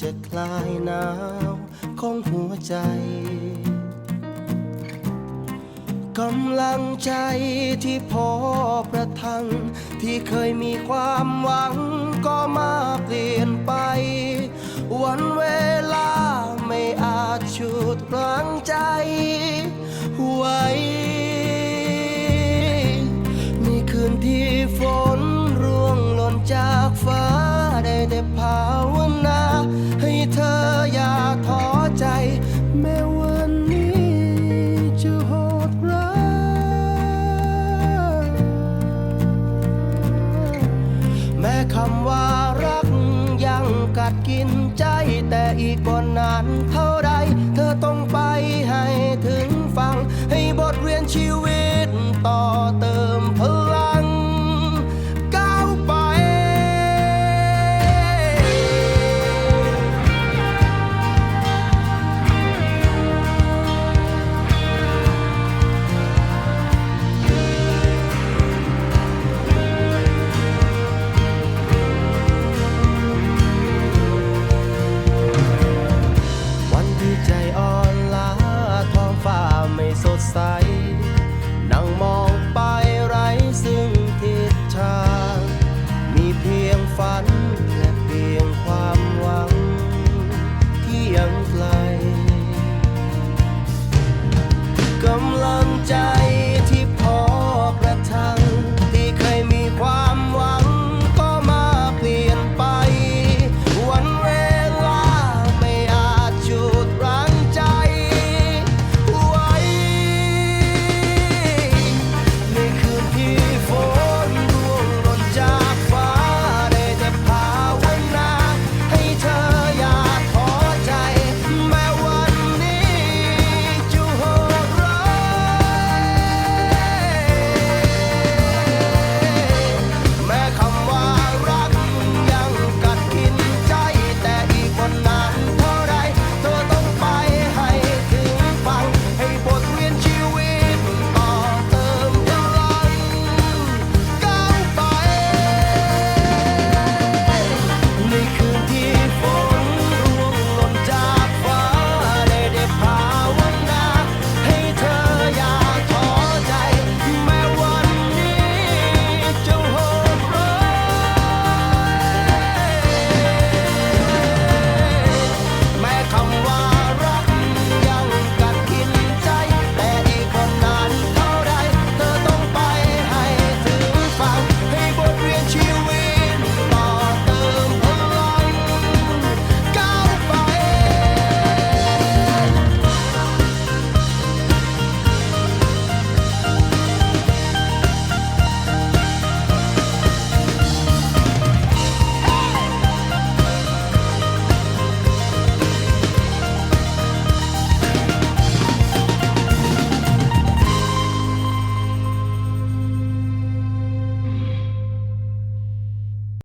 จะคลายหนาวของหัวใจกำลังใจที่พอประทัง ที่เคยมีความหวังก็มาเปลี่ยนไป แต่อีกบนนานเขา